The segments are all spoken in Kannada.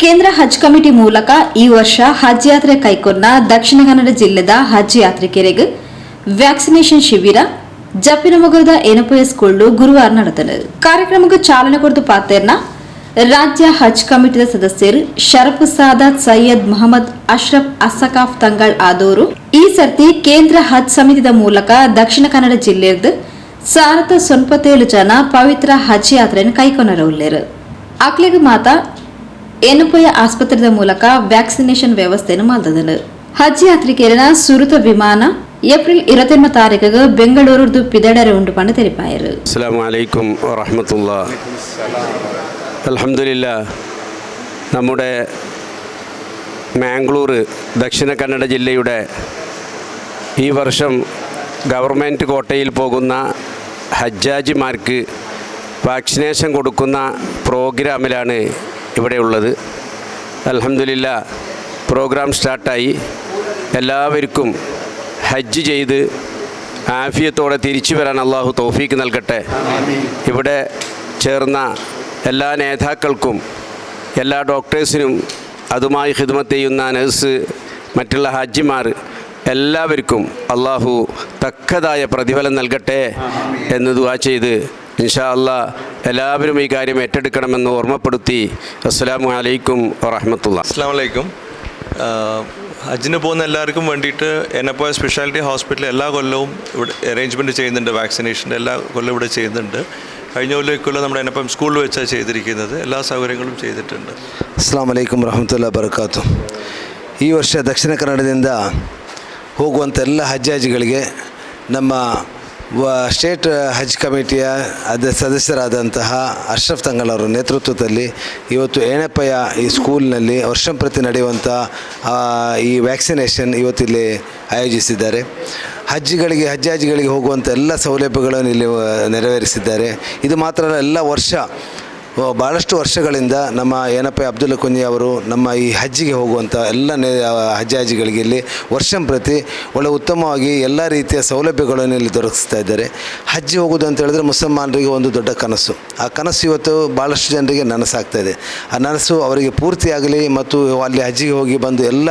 ಕೇಂದ್ರ ಹಜ್ ಕಮಿಟಿ ಮೂಲಕ ಈ ವರ್ಷ ಹಜ್ ಯಾತ್ರೆ ಕೈಕೊಂಡ ದಕ್ಷಿಣ ಕನ್ನಡ ಜಿಲ್ಲೆದ ಹಜ್ ಯಾತ್ರಿಕರಿಗೆ ವ್ಯಾಕ್ಸಿನೇಷನ್ ಶಿಬಿರ, ಜಪ್ಪಿನಮೊಗದ ಏನಪಯ ಸ್ಕೂಲ್ಲು ಗುರುವಾರ ನಡೆದನು. ಕಾರ್ಯಕ್ರಮಕ್ಕೆ ಚಾಲನೆ ಕೊಡದು ಪಾತೇರ್ನ ರಾಜ್ಯ ಹಜ್ ಕಮಿಟಿದ ಸದಸ್ಯರು ಶರಫ್ ಸಾದಾತ್, ಸೈಯದ್ ಮೊಹಮ್ಮದ್, ಅಶ್ರಫ್ ಅಸಕಾಫ್ ತಂಗಳ್ ಆದೋರು ಈ ಸರ್ತಿ ಕೇಂದ್ರ ಹಜ್ ಸಮಿತಿದ ಮೂಲಕ ದಕ್ಷಿಣ ಕನ್ನಡ ಜಿಲ್ಲೆಯದ್ದು ಸಾರತ ಸೊನ್ಪತ್ತೇಳು ಜನ ಪವಿತ್ರ ಹಜ್ ಯಾತ್ರೆಯನ್ನು ಕೈಕೊಂಡರು ಅಕ್ಲಿಗ ಮಾತ ಎನುಪಯ ಆಸ್ಪತ್ರೆದ ಮೂಲಕ ವ್ಯಾಕ್ಸಿನೇಷನ್ ವ್ಯವಸ್ಥೆಯನ್ನು ಮಾಡಿದನು ಹಜ್ ಯಾತ್ರಿಕರನ ಸುರುತ ವಿಮಾನ ಏಪ್ರಿಲ್ ഇരുപത്തൊന്ന് താരീഖ് ബംഗളൂരു പിതടര ഉണ്ട് പണ്ട് തെരിപ്പായത് അസ്സാം വലൈക്കും വറഹമത്തുള്ള അലഹമില്ല നമ്മുടെ മാംഗ്ലൂർ ദക്ഷിണ കന്നഡ ജില്ലയുടെ ഈ വർഷം ഗവൺമെൻറ് കോട്ടയിൽ പോകുന്ന ഹജ്ജാജിമാർക്ക് വാക്സിനേഷൻ കൊടുക്കുന്ന പ്രോഗ്രാമിലാണ് ഇവിടെ ഉള്ളത് അലഹമില്ല പ്രോഗ്രാം സ്റ്റാർട്ടായി. എല്ലാവർക്കും ഹജ്ജ് ചെയ്ത് ആഫിയത്തോടെ തിരിച്ചു വരാൻ അള്ളാഹു തൗഫീക്ക് നൽകട്ടെ. ഇവിടെ ചേർന്ന എല്ലാ നേതാക്കൾക്കും എല്ലാ ഡോക്ടേഴ്സിനും അതുമായി ഹിദ്മത്ത് ചെയ്യുന്ന നഴ്സ് മറ്റുള്ള ഹാജിമാർ എല്ലാവർക്കും അള്ളാഹു തക്കതായ പ്രതിഫലം നൽകട്ടെ എന്ന് ദുവാ ചെയ്ത് ഇൻഷാ അല്ലാ എല്ലാവരും ഈ കാര്യം ഏറ്റെടുക്കണമെന്ന് ഓർമ്മപ്പെടുത്തി അസ്സാം വലൈക്കും വറഹമത്തുള്ള അസ്സാം വലൈക്കും ഹജ്ജിന് പോകുന്ന എല്ലാവർക്കും വേണ്ടിയിട്ട് എന്നെപ്പോയ സ്പെഷ്യാലിറ്റി ഹോസ്പിറ്റൽ എല്ലാ കൊല്ലവും ഇവിടെ അറേഞ്ച്മെൻറ്റ് ചെയ്യുന്നുണ്ട് വാക്സിനേഷൻ എല്ലാ കൊല്ലവും ഇവിടെ ചെയ്യുന്നുണ്ട് കഴിഞ്ഞ കൊല്ലം ഇക്കൊല്ലം നമ്മുടെ എന്നെപ്പം സ്കൂളിൽ വെച്ചാണ് ചെയ്തിരിക്കുന്നത് എല്ലാ സൗകര്യങ്ങളും ചെയ്തിട്ടുണ്ട് ಅಸ್ಲಾಂ ವಲೈಕಮ್ ರಹಮತುಲ್ಲ ಬರಕಾತು ಈ ವರ್ಷ ದಕ್ಷಿಣ ಕನ್ನಡದಿಂದ ಹೋಗುವಂಥ ಎಲ್ಲ ಹಜ್ಜಾಜಿಗಳಿಗೆ ನಮ್ಮ ವ ಸ್ಟೇಟ್ ಹಜ್ ಕಮಿಟಿಯ ಅದ, ಸದಸ್ಯರಾದಂತಹ ಅಶ್ರಫ್ ತಂಗಳವರ ನೇತೃತ್ವದಲ್ಲಿ ಇವತ್ತು ಏಣಪ್ಪಯ್ಯ ಈ ಸ್ಕೂಲ್ನಲ್ಲಿ ವರ್ಷಂಪ್ರತಿ ನಡೆಯುವಂಥ ಈ ವ್ಯಾಕ್ಸಿನೇಷನ್ ಇವತ್ತಿಲ್ಲಿ ಆಯೋಜಿಸಿದ್ದಾರೆ. ಹಜ್ಜಿಗಳಿಗೆ ಹಜ್ಜಾಜಿಗಳಿಗೆ ಹೋಗುವಂಥ ಎಲ್ಲ ಸೌಲಭ್ಯಗಳನ್ನು ಇಲ್ಲಿ ನೆರವೇರಿಸಿದ್ದಾರೆ. ಇದು ಮಾತ್ರ ಎಲ್ಲ ವರ್ಷ ಭಾಳಷ್ಟು ವರ್ಷಗಳಿಂದ ನಮ್ಮ ಏನಪ್ಪ ಅಬ್ದುಲ್ ಕುಂಜಿ ಅವರು ನಮ್ಮ ಈ ಹಜ್ಜಿಗೆ ಹೋಗುವಂಥ ಎಲ್ಲ ನೆ ಹಜ್ಜಾಜಿಗಳಿಗೆ ಇಲ್ಲಿ ವರ್ಷಂಪ್ರತಿ ಒಳ್ಳೆ ಉತ್ತಮವಾಗಿ ಎಲ್ಲ ರೀತಿಯ ಸೌಲಭ್ಯಗಳನ್ನು ಇಲ್ಲಿ ದೊರಕಿಸ್ತಾ ಇದ್ದಾರೆ. ಹಜ್ಜಿ ಹೋಗೋದು ಅಂತ ಹೇಳಿದ್ರೆ ಮುಸಲ್ಮಾನರಿಗೆ ಒಂದು ದೊಡ್ಡ ಕನಸು. ಆ ಕನಸು ಇವತ್ತು ಭಾಳಷ್ಟು ಜನರಿಗೆ ನನಸಾಗ್ತಾ ಇದೆ. ಆ ನನಸು ಅವರಿಗೆ ಪೂರ್ತಿಯಾಗಲಿ ಮತ್ತು ಅಲ್ಲಿ ಹಜ್ಜಿಗೆ ಹೋಗಿ ಬಂದು ಎಲ್ಲ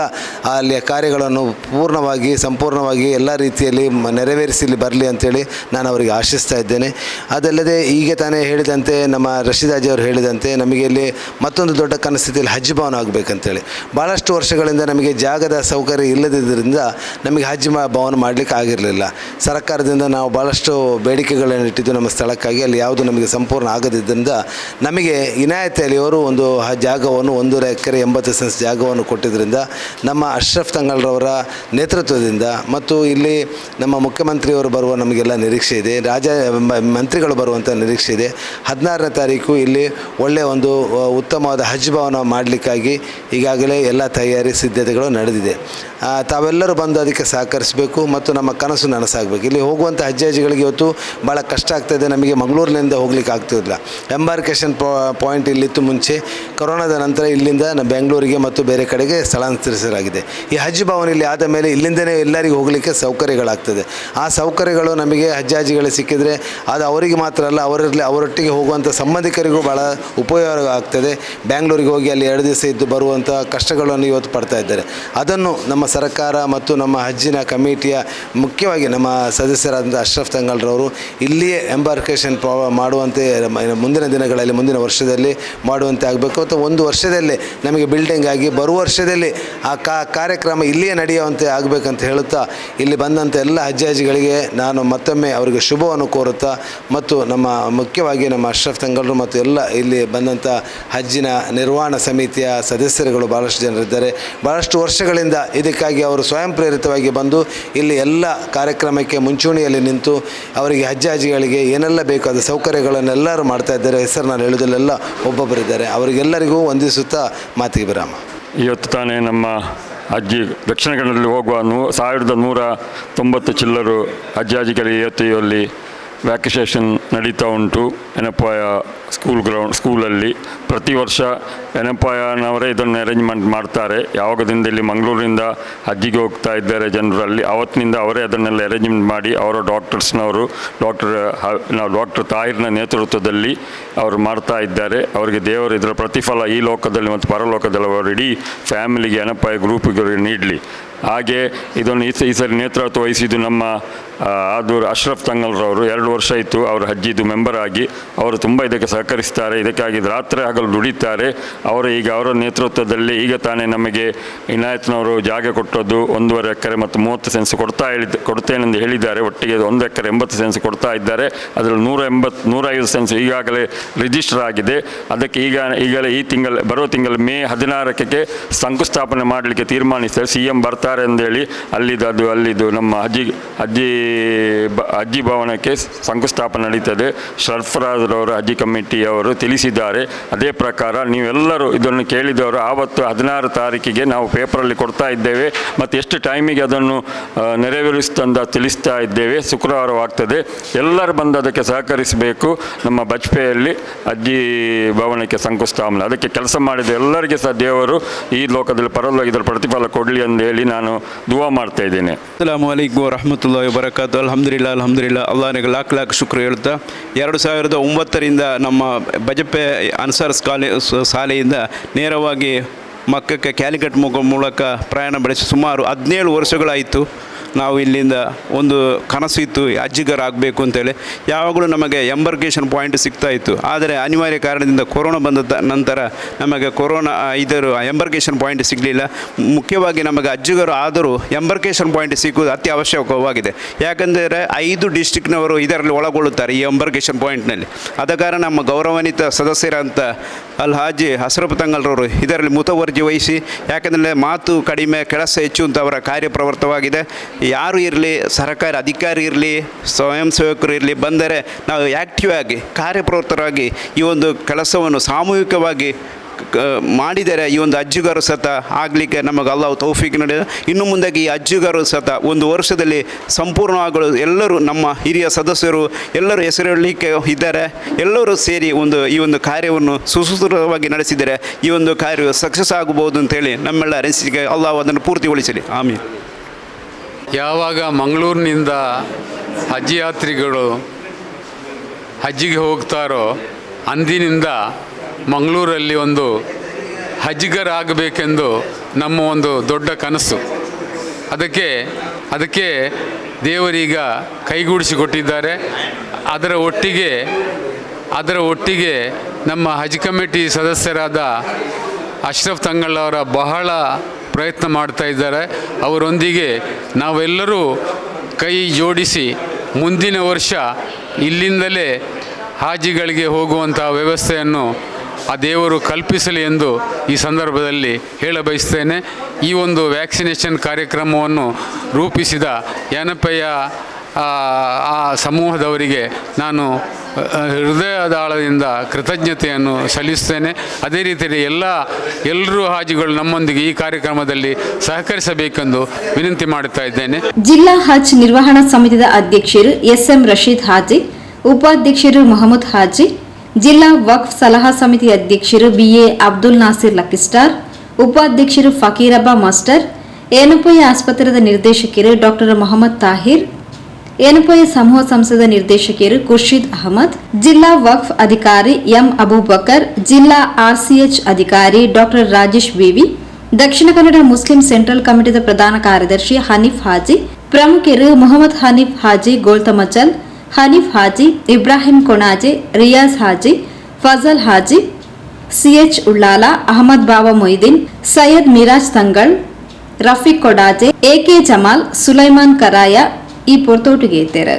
ಅಲ್ಲಿಯ ಕಾರ್ಯಗಳನ್ನು ಪೂರ್ಣವಾಗಿ, ಸಂಪೂರ್ಣವಾಗಿ ಎಲ್ಲ ರೀತಿಯಲ್ಲಿ ನೆರವೇರಿಸಿ ಇಲ್ಲಿ ಬರಲಿ ಅಂತೇಳಿ ನಾನು ಅವರಿಗೆ ಆಶಿಸ್ತಾ ಇದ್ದೇನೆ. ಅದಲ್ಲದೆ ಈಗ ತಾನೇ ಹೇಳಿದಂತೆ ನಮ್ಮ ರಶೀದಾಜಿ ಅವರು ಹೇಳಿದಂತೆ ನಮಗೆ ಇಲ್ಲಿ ಮತ್ತೊಂದು ದೊಡ್ಡ ಕನಸ್ಥಿತಿಯಲ್ಲಿ ಹಜ್ ಭವನ ಆಗಬೇಕಂತೇಳಿ. ಭಾಳಷ್ಟು ವರ್ಷಗಳಿಂದ ನಮಗೆ ಜಾಗದ ಸೌಕರ್ಯ ಇಲ್ಲದಿದ್ದರಿಂದ ನಮಗೆ ಹಜ್ ಭವನ ಮಾಡಲಿಕ್ಕೆ ಆಗಿರಲಿಲ್ಲ. ಸರ್ಕಾರದಿಂದ ನಾವು ಭಾಳಷ್ಟು ಬೇಡಿಕೆಗಳನ್ನು ಇಟ್ಟಿದ್ದು ನಮ್ಮ ಸ್ಥಳಕ್ಕಾಗಿ, ಅಲ್ಲಿ ಯಾವುದು ನಮಗೆ ಸಂಪೂರ್ಣ ಆಗದಿದ್ದರಿಂದ ನಮಗೆ ಇನಾಯತಿಯಲ್ಲಿ ಅವರು ಒಂದು ಜಾಗವನ್ನು ಒಂದೂವರೆ ಎಕರೆ, ಎಂಬತ್ತು ಸೆನ್ಸ್ ಜಾಗವನ್ನು ಕೊಟ್ಟಿದ್ದರಿಂದ ನಮ್ಮ ಅಶ್ರಫ್ ತಂಗಳ್ರವರ ನೇತೃತ್ವದಿಂದ ಮತ್ತು ಇಲ್ಲಿ ನಮ್ಮ ಮುಖ್ಯಮಂತ್ರಿಯವರು ಬರುವ ನಮಗೆಲ್ಲ ನಿರೀಕ್ಷೆ ಇದೆ. ರಾಜ ಮಂತ್ರಿಗಳು ಬರುವಂಥ ನಿರೀಕ್ಷೆ ಇದೆ. ಹದಿನಾರನೇ ತಾರೀಕು ಇಲ್ಲಿ ಒಳ್ಳೆಯ ಒಂದು ಉತ್ತಮವಾದ ಹಜ್ ಭವನ ಮಾಡಲಿಕ್ಕಾಗಿ ಈಗಾಗಲೇ ಎಲ್ಲ ತಯಾರಿ ಸಿದ್ಧತೆಗಳು ನಡೆದಿದೆ. ತಾವೆಲ್ಲರೂ ಬಂದು ಅದಕ್ಕೆ ಸಹಕರಿಸಬೇಕು ಮತ್ತು ನಮ್ಮ ಕನಸು ನನಸಾಗಬೇಕು. ಇಲ್ಲಿ ಹೋಗುವಂಥ ಹಜ್ಜಾಜಿಗಳಿಗೆ ಇವತ್ತು ಭಾಳ ಕಷ್ಟ ಆಗ್ತಾಯಿದೆ ನಮಗೆ ಮಂಗಳೂರಿನಿಂದ ಹೋಗ್ಲಿಕ್ಕೆ ಆಗ್ತಿರಲಿಲ್ಲ. ಎಂಬಾರ್ಕೇಶನ್ ಪಾಯಿಂಟ್ ಇಲ್ಲಿತ್ತು ಮುಂಚೆ. ಕೊರೋನಾದ ನಂತರ ಇಲ್ಲಿಂದ ಬೆಂಗಳೂರಿಗೆ ಮತ್ತು ಬೇರೆ ಕಡೆಗೆ ಸ್ಥಳಾಂತರಿಸಲಾಗಿದೆ. ಈ ಹಜ್ ಭವನ ಇಲ್ಲಿ ಆದ ಮೇಲೆ ಇಲ್ಲಿಂದನೇ ಎಲ್ಲರಿಗೂ ಹೋಗಲಿಕ್ಕೆ ಸೌಕರ್ಯಗಳಾಗ್ತದೆ. ಆ ಸೌಕರ್ಯಗಳು ನಮಗೆ ಹಜ್ಜಾಜಿಗಳು ಸಿಕ್ಕಿದರೆ ಅದು ಅವರಿಗೆ ಮಾತ್ರ ಅಲ್ಲ, ಅವರಲ್ಲಿ, ಅವರೊಟ್ಟಿಗೆ ಹೋಗುವಂಥ ಸಂಬಂಧಿಕರಿಗೂ ಭಾಳ ಉಪಯೋಗ ಆಗ್ತದೆ. ಬ್ಯಾಂಗ್ಳೂರಿಗೆ ಹೋಗಿ ಅಲ್ಲಿ ಎರಡು ದಿವಸ ಇದ್ದು ಬರುವಂಥ ಕಷ್ಟಗಳನ್ನು ಇವತ್ತು ಪಡ್ತಾ ಇದ್ದಾರೆ. ಅದನ್ನು ನಮ್ಮ ಸರ್ಕಾರ ಮತ್ತು ನಮ್ಮ ಹಜ್ಜಿನ ಕಮಿಟಿಯ ಮುಖ್ಯವಾಗಿ ನಮ್ಮ ಸದಸ್ಯರಾದಂಥ ಅಶ್ರಫ್ ತಂಗಲ್ರವರು ಇಲ್ಲಿಯೇ ಎಂಬಾರ್ಕೇಷನ್ ಮಾಡುವಂತೆ ಮುಂದಿನ ದಿನಗಳಲ್ಲಿ, ಮುಂದಿನ ವರ್ಷದಲ್ಲಿ ಮಾಡುವಂತೆ ಆಗಬೇಕು. ಅಥವಾ ಒಂದು ವರ್ಷದಲ್ಲೇ ನಮಗೆ ಬಿಲ್ಡಿಂಗ್ ಆಗಿ ಬರುವ ವರ್ಷದಲ್ಲಿ ಆ ಕಾರ್ಯಕ್ರಮ ಇಲ್ಲಿಯೇ ನಡೆಯುವಂತೆ ಆಗಬೇಕಂತ ಹೇಳುತ್ತಾ ಇಲ್ಲಿ ಬಂದಂಥ ಎಲ್ಲ ಹಜ್ಜಾಜಿಗಳಿಗೆ ನಾನು ಮತ್ತೊಮ್ಮೆ ಅವರಿಗೆ ಶುಭವನ್ನು ಕೋರುತ್ತಾ ಮತ್ತು ನಮ್ಮ ಮುಖ್ಯವಾಗಿ ನಮ್ಮ ಅಶ್ರಫ್ ತಂಗಲ್ರು ಮತ್ತು ಎಲ್ಲ ಇಲ್ಲಿ ಬಂದಂಥ ಹಜ್ಜಿನ ನಿರ್ವಹಣಾ ಸಮಿತಿಯ ಸದಸ್ಯರುಗಳು ಭಾಳಷ್ಟು ಜನರಿದ್ದಾರೆ. ಭಾಳಷ್ಟು ವರ್ಷಗಳಿಂದ ಇದಕ್ಕಾಗಿ ಅವರು ಸ್ವಯಂ ಪ್ರೇರಿತವಾಗಿ ಬಂದು ಇಲ್ಲಿ ಎಲ್ಲ ಕಾರ್ಯಕ್ರಮಕ್ಕೆ ಮುಂಚೂಣಿಯಲ್ಲಿ ನಿಂತು ಅವರಿಗೆ ಹಜ್ಜಾಜಿಗಳಿಗೆ ಏನೆಲ್ಲ ಬೇಕಾದ ಸೌಕರ್ಯಗಳನ್ನೆಲ್ಲರೂ ಮಾಡ್ತಾ ಇದ್ದಾರೆ. ಹೆಸರು ನಾನು ಹೇಳೋದಲ್ಲೆಲ್ಲ ಒಬ್ಬೊಬ್ಬರಿದ್ದಾರೆ ಅವರಿಗೆಲ್ಲರಿಗೂ ವಂದಿಸುತ್ತಾ ಮಾತಿಗೆ ವಿರಾಮ. ಇವತ್ತು ತಾನೇ ನಮ್ಮ ಅಜ್ಜಿ ದಕ್ಷಿಣ ಕನ್ನಡದಲ್ಲಿ ಹೋಗುವ ನೂ, ಸಾವಿರದ ನೂರ ತೊಂಬತ್ತು ಚಿಲ್ಲರು ಅಜ್ಜಾಜಿಗಳಿಗೆ ಇವತ್ತು ವ್ಯಾಕ್ಸಿನೇಷನ್ ನಡೀತಾ ಉಂಟು. ಎನಪಾಯ ಸ್ಕೂಲ್ ಗ್ರೌಂಡ್ ಸ್ಕೂಲಲ್ಲಿ ಪ್ರತಿ ವರ್ಷ ಎನಪಾಯನವರೇ ಇದನ್ನು ಅರೇಂಜ್ಮೆಂಟ್ ಮಾಡ್ತಾರೆ. ಯಾವಾಗದಿಂದ ಇಲ್ಲಿ ಮಂಗಳೂರಿನಿಂದ ಅಜ್ಜಿಗೆ ಹೋಗ್ತಾ ಇದ್ದಾರೆ ಜನರಲ್ಲಿ, ಅವತ್ತಿನಿಂದ ಅವರೇ ಅದನ್ನೆಲ್ಲ ಅರೇಂಜ್ಮೆಂಟ್ ಮಾಡಿ ಅವರ ಡಾಕ್ಟರ್ಸ್ನವರು ಡಾಕ್ಟರ್ ನಾವು ಡಾಕ್ಟರ್ ತಾಯಿರಿನ ನೇತೃತ್ವದಲ್ಲಿ ಅವರು ಮಾಡ್ತಾ ಇದ್ದಾರೆ. ಅವರಿಗೆ ದೇವರು ಇದರ ಪ್ರತಿಫಲ ಈ ಲೋಕದಲ್ಲಿ ಮತ್ತು ಪರಲೋಕದಲ್ಲಿ ಅವರು ಇಡೀ ಫ್ಯಾಮಿಲಿಗೆ ಎನಪಾಯ ಗ್ರೂಪಿಗೆ ನೀಡಲಿ. ಹಾಗೆ ಇದನ್ನು ಈ ಈ ಸರಿ ನೇತೃತ್ವ ವಹಿಸಿದ್ದು ನಮ್ಮ ಆದೂರು ಅಶ್ರಫ್ ತಂಗಲ್ರವರು ಎರಡು ವರ್ಷ ಇತ್ತು ಅವರು ಹಜ್ಜಿದು ಮೆಂಬರ್ ಆಗಿ. ಅವರು ತುಂಬ ಇದಕ್ಕೆ ಸಹಕರಿಸ್ತಾರೆ. ಇದಕ್ಕಾಗಿ ರಾತ್ರಿ ಹಗಲು ದುಡಿತಾರೆ. ಅವರು ಈಗ ಅವರ ನೇತೃತ್ವದಲ್ಲಿ ಈಗ ತಾನೇ ನಮಗೆ ಇನಾಯತ್ನವರು ಜಾಗ ಕೊಟ್ಟದ್ದು ಒಂದೂವರೆ ಎಕರೆ ಮತ್ತು ಮೂವತ್ತು ಸೆನ್ಸ್ ಕೊಡ್ತಾ ಹೇಳಿದ ಕೊಡ್ತೇನೆಂದು ಹೇಳಿದ್ದಾರೆ. ಒಟ್ಟಿಗೆ ಒಂದು ಎಕರೆ ಎಂಬತ್ತು ಸೆನ್ಸ್ ಕೊಡ್ತಾ ಇದ್ದಾರೆ. ಅದರಲ್ಲಿ ನೂರ ಎಂಬತ್ತು ನೂರೈವತ್ತು ಸೆನ್ಸ್ ಈಗಾಗಲೇ ರಿಜಿಸ್ಟರ್ ಆಗಿದೆ. ಅದಕ್ಕೆ ಈಗ, ಈಗಲೇ ಈ ತಿಂಗಳ ಬರುವ ತಿಂಗಳು ಮೇ ಹದಿನಾರಕ್ಕೆ ಶಂಕುಸ್ಥಾಪನೆ ಮಾಡಲಿಕ್ಕೆ ತೀರ್ಮಾನಿಸ್ತಾರೆ ಸಿ ಎಂ ಬರ್ತಾರೆ ಅಂದೇಳಿ ಅಲ್ಲಿದ್ದು ಅದು, ಅಲ್ಲಿದ್ದು ನಮ್ಮ ಅಜ್ಜಿ ಅಜ್ಜಿ ಅಜ್ಜಿ ಭವನಕ್ಕೆ ಶಂಕುಸ್ಥಾಪನೆ ನಡೀತದೆ. ಸರ್ಫರಾಜ್ರವರು ಅಜ್ಜಿ ಕಮಿಟಿಯವರು ತಿಳಿಸಿದ್ದಾರೆ. ಅದೇ ಪ್ರಕಾರ ನೀವೆಲ್ಲರೂ ಇದನ್ನು ಕೇಳಿದವರು ಆವತ್ತು ಹದಿನಾರು ತಾರೀಕಿಗೆ ನಾವು ಪೇಪರಲ್ಲಿ ಕೊಡ್ತಾ ಇದ್ದೇವೆ. ಮತ್ತು ಎಷ್ಟು ಟೈಮಿಗೆ ಅದನ್ನು ನೆರವೇರಿಸ್ತಂದ ತಿಳಿಸ್ತಾ ಇದ್ದೇವೆ. ಶುಕ್ರವಾರವಾಗ್ತದೆ ಎಲ್ಲರೂ ಬಂದು ಅದಕ್ಕೆ ಸಹಕರಿಸಬೇಕು. ನಮ್ಮ ಬಜ್ಪೆಯಲ್ಲಿ ಅಜ್ಜಿ ಭವನಕ್ಕೆ ಶಂಕುಸ್ಥಾಪನೆ. ಅದಕ್ಕೆ ಕೆಲಸ ಮಾಡಿದ ಎಲ್ಲರಿಗೆ ಸಹ ದೇವರು ಈ ಲೋಕದಲ್ಲಿ ಪರಲೋಕದಲ್ಲಿ ಪ್ರತಿಫಲ ಕೊಡಲಿ ಅಂತ ಹೇಳಿ ನಾನು ದುವಾ ಮಾಡ್ತಾ ಇದ್ದೇನೆ. ಅಸ್ಸಲಾಮು ವರಹಮತುಲ್ಲ ವರಹಮತುಲ್ಲಾಹಿ ವಬರಕಾತು ಅಲ್ಹಮ್ದುಲಿಲ್ಲ ಅಲ್ಹಮ್ದುಲಿಲ್ಲ ಅಲ್ಲಾಹನಿಗೆ ಲಾಕ್ ಲಾಕ್ ಶುಕ್ರ ಹೇಳ್ತಾ, ಎರಡು ಸಾವಿರದ ಒಂಬತ್ತರಿಂದ ನಮ್ಮ ಬಜಪೆ ಅನ್ಸಾರ್ ಸ್ಕಾಲೆ ಸ- ಶಾಲೆಯಿಂದ ನೇರವಾಗಿ ಮಕ್ಕಕ್ಕೆ ಕ್ಯಾಲಿಕಟ್ ಮೂಲಕ ಪ್ರಯಾಣ ಬೆಳೆಸಿ ಸುಮಾರು ಹದಿನೇಳು ವರ್ಷಗಳಾಯಿತು. ನಾವು ಇಲ್ಲಿಂದ ಒಂದು ಕನಸು ಇತ್ತು, ಅಜ್ಜಿಗರಾಗಬೇಕು ಅಂತೇಳಿ. ಯಾವಾಗಲೂ ನಮಗೆ ಎಂಬರ್ಕೇಶನ್ ಪಾಯಿಂಟ್ ಸಿಗ್ತಾ ಇತ್ತು. ಆದರೆ ಅನಿವಾರ್ಯ ಕಾರಣದಿಂದ ಕೊರೋನಾ ಬಂದ ನಂತರ ನಮಗೆ ಕೊರೋನಾ ಇದರ ಎಂಬರ್ಗೇಷನ್ ಪಾಯಿಂಟ್ ಸಿಗಲಿಲ್ಲ. ಮುಖ್ಯವಾಗಿ ನಮಗೆ ಅಜ್ಜಿಗರು ಆದರೂ ಎಂಬರ್ಕೇಶನ್ ಪಾಯಿಂಟ್ ಸಿಗುವುದು ಅತ್ಯವಶ್ಯಕವಾಗಿದೆ. ಯಾಕಂದರೆ ಐದು ಡಿಸ್ಟಿಕ್ನವರು ಇದರಲ್ಲಿ ಒಳಗೊಳ್ಳುತ್ತಾರೆ ಈ ಎಂಬರ್ಗೇಷನ್ ಪಾಯಿಂಟ್ನಲ್ಲಿ. ಅದ ಕಾರಣ ನಮ್ಮ ಗೌರವಾನ್ವಿತ ಸದಸ್ಯರಂತ ಅಲ್ ಹಾಜಿ ಹಸರಪ್ಪ ತಂಗಲ್ರವರು ಇದರಲ್ಲಿ ಮುತುವರ್ಜಿ ವಹಿಸಿ, ಯಾಕಂದರೆ ಮಾತು ಕಡಿಮೆ, ಕೆಲಸ ಹೆಚ್ಚು ಅಂತ ಅವರ ಕಾರ್ಯಪ್ರವೃತ್ತವಾಗಿದೆ. ಯಾರು ಇರಲಿ, ಸರ್ಕಾರಿ ಅಧಿಕಾರಿ ಇರಲಿ, ಸ್ವಯಂ ಸೇವಕರು ಇರಲಿ, ಬಂದರೆ ನಾವು ಆ್ಯಕ್ಟಿವ್ ಆಗಿ, ಕಾರ್ಯಪ್ರವೃತ್ತರಾಗಿ ಈ ಒಂದು ಕೆಲಸವನ್ನು ಸಾಮೂಹಿಕವಾಗಿ ಮಾಡಿದರೆ ಈ ಒಂದು ಅಜ್ಜುಗಾರು ಸತ ಆಗಲಿಕ್ಕೆ ನಮಗೆ ಅಲ್ಲ ತೌಫೀಕ್ ನಡೆದ. ಇನ್ನು ಮುಂದಾಗಿ ಈ ಅಜ್ಜುಗಾರು ಸತ ಒಂದು ವರ್ಷದಲ್ಲಿ ಸಂಪೂರ್ಣವಾಗಲು ಎಲ್ಲರೂ ನಮ್ಮ ಹಿರಿಯ ಸದಸ್ಯರು ಎಲ್ಲರೂ ಹೆಸರಿಡಲಿಕ್ಕೆ ಇದ್ದಾರೆ. ಎಲ್ಲರೂ ಸೇರಿ ಒಂದು, ಈ ಒಂದು ಕಾರ್ಯವನ್ನು ಸುಸೂತ್ರವಾಗಿ ನಡೆಸಿದರೆ ಈ ಒಂದು ಕಾರ್ಯವು ಸಕ್ಸಸ್ ಆಗಬಹುದು ಅಂತೇಳಿ ನಮ್ಮೆಲ್ಲ ಅನಿಸಿಕೆ ಅಲ್ಲ ಅದನ್ನು ಪೂರ್ತಿಗೊಳಿಸಲಿ. ಆಮೀನ್. ಯಾವಾಗ ಮಂಗಳೂರಿನಿಂದ ಹಜ್ ಯಾತ್ರಿಗಳು ಹಜ್ಜಿಗೆ ಹೋಗ್ತಾರೋ ಅಂದಿನಿಂದ ಮಂಗಳೂರಲ್ಲಿ ಒಂದು ಹಜ್ಜಿಗರಾಗಬೇಕೆಂದು ನಮ್ಮ ಒಂದು ದೊಡ್ಡ ಕನಸು. ಅದಕ್ಕೆ ಅದಕ್ಕೆ ದೇವರೀಗ ಕೈಗೂಡಿಸಿಕೊಟ್ಟಿದ್ದಾರೆ. ಅದರ ಒಟ್ಟಿಗೆ ಅದರ ಒಟ್ಟಿಗೆ ನಮ್ಮ ಹಜ್ ಕಮಿಟಿ ಸದಸ್ಯರಾದ ಅಶ್ರಫ್ ತಂಗಳವರ ಬಹಳ ಪ್ರಯತ್ನ ಮಾಡ್ತಾ ಇದ್ದಾರೆ. ಅವರೊಂದಿಗೆ ನಾವೆಲ್ಲರೂ ಕೈ ಜೋಡಿಸಿ ಮುಂದಿನ ವರ್ಷ ಇಲ್ಲಿಂದಲೇ ಹಾಜಿಗಳಿಗೆ ಹೋಗುವಂತಹ ವ್ಯವಸ್ಥೆಯನ್ನು ಆ ದೇವರು ಕಲ್ಪಿಸಲಿ ಎಂದು ಈ ಸಂದರ್ಭದಲ್ಲಿ ಹೇಳ ಬಯಸ್ತೇನೆ ಈ ಒಂದು ವ್ಯಾಕ್ಸಿನೇಷನ್ ಕಾರ್ಯಕ್ರಮವನ್ನು ರೂಪಿಸಿದ ಯಾನಪ್ಪಯ್ಯ ಆ ಸಮೂಹದವರಿಗೆ ನಾನು ಹೃದಯದಾಳದಿಂದ ಕೃತಜ್ಞತೆಯನ್ನು ಸಲ್ಲಿಸ್ತೇನೆ ಅದೇ ರೀತಿಯಲ್ಲಿ ಎಲ್ಲ ಎಲ್ಲರೂ ಹಾಜಿಗಳು ನಮ್ಮೊಂದಿಗೆ ಈ ಕಾರ್ಯಕ್ರಮದಲ್ಲಿ ಸಹಕರಿಸಬೇಕೆಂದು ವಿನಂತಿ ಮಾಡುತ್ತಾ ಇದ್ದೇನೆ. ಜಿಲ್ಲಾ ಹಜ್ ನಿರ್ವಹಣಾ ಸಮಿತಿಯ ಅಧ್ಯಕ್ಷರು ಎಸ್ಎಂ ರಶೀದ್ ಹಾಜಿ, ಉಪಾಧ್ಯಕ್ಷರು ಮೊಹಮ್ಮದ್ ಹಾಜಿ, ಜಿಲ್ಲಾ ವಕ್ಫ್ ಸಲಹಾ ಸಮಿತಿ ಅಧ್ಯಕ್ಷರು ಬಿಎ ಅಬ್ದುಲ್ ನಾಸಿರ್ ಲಕಿಸ್ಟಾರ್ ಉಪಾಧ್ಯಕ್ಷರು ಫಕೀರಬ್ಬ ಮಾಸ್ಟರ್ ಏನಪ್ಪಯ್ಯ ಆಸ್ಪತ್ರೆಯ ನಿರ್ದೇಶಕರು ಡಾಕ್ಟರ್ ಮೊಹಮ್ಮದ್ ತಾಹಿರ್ ಏನಪೊಯ ಸಮೂಹ ಸಂಸದ ನಿರ್ದೇಶಕಿಯರು ಖುರ್ಷಿದ್ ಅಹಮದ್, ಜಿಲ್ಲಾ ವಕ್ಫ್ ಅಧಿಕಾರಿ ಎಂ ಅಬೂಬಕರ್, ಜಿಲ್ಲಾ ಆರ್ಸಿಎಚ್ ಅಧಿಕಾರಿ ಡಾಕ್ಟರ್ ರಾಜೇಶ್ ವಿವಿ, ದಕ್ಷಿಣ ಕನ್ನಡ ಮುಸ್ಲಿಂ ಸೆಂಟ್ರಲ್ ಕಮಿಟಿದ ಪ್ರಧಾನ ಕಾರ್ಯದರ್ಶಿ ಹನೀಫ್ ಹಾಜಿ, ಪ್ರಮುಖರು ಮೊಹಮ್ಮದ್ ಹನೀಫ್ ಹಾಜಿ ಗೋಲ್ತಮಚಲ್ ಹನೀಫ್ ಹಾಜಿ, ಇಬ್ರಾಹಿಂ ಕೊಣಾಜೆ, ರಿಯಾಜ್ ಹಾಜಿ, ಫಜಲ್ ಹಾಜಿ, ಸಿಎಚ್ ಉಳ್ಳಾಲ, ಅಹಮದ್ ಬಾಬಾ ಮೊಯ್ದೀನ್, ಸೈಯದ್ ಮಿರಾಜ್ ತಂಗಳ್, ರಫೀಕ್ ಕೊಡಾಜೆ ಎಕೆ ಜಮಾಲ್, ಸುಲೈಮಾನ್ ಕರಾಯ ಈ ಪೊರ್ತೋಟುಗೆ ಇದ್ದಾರೆ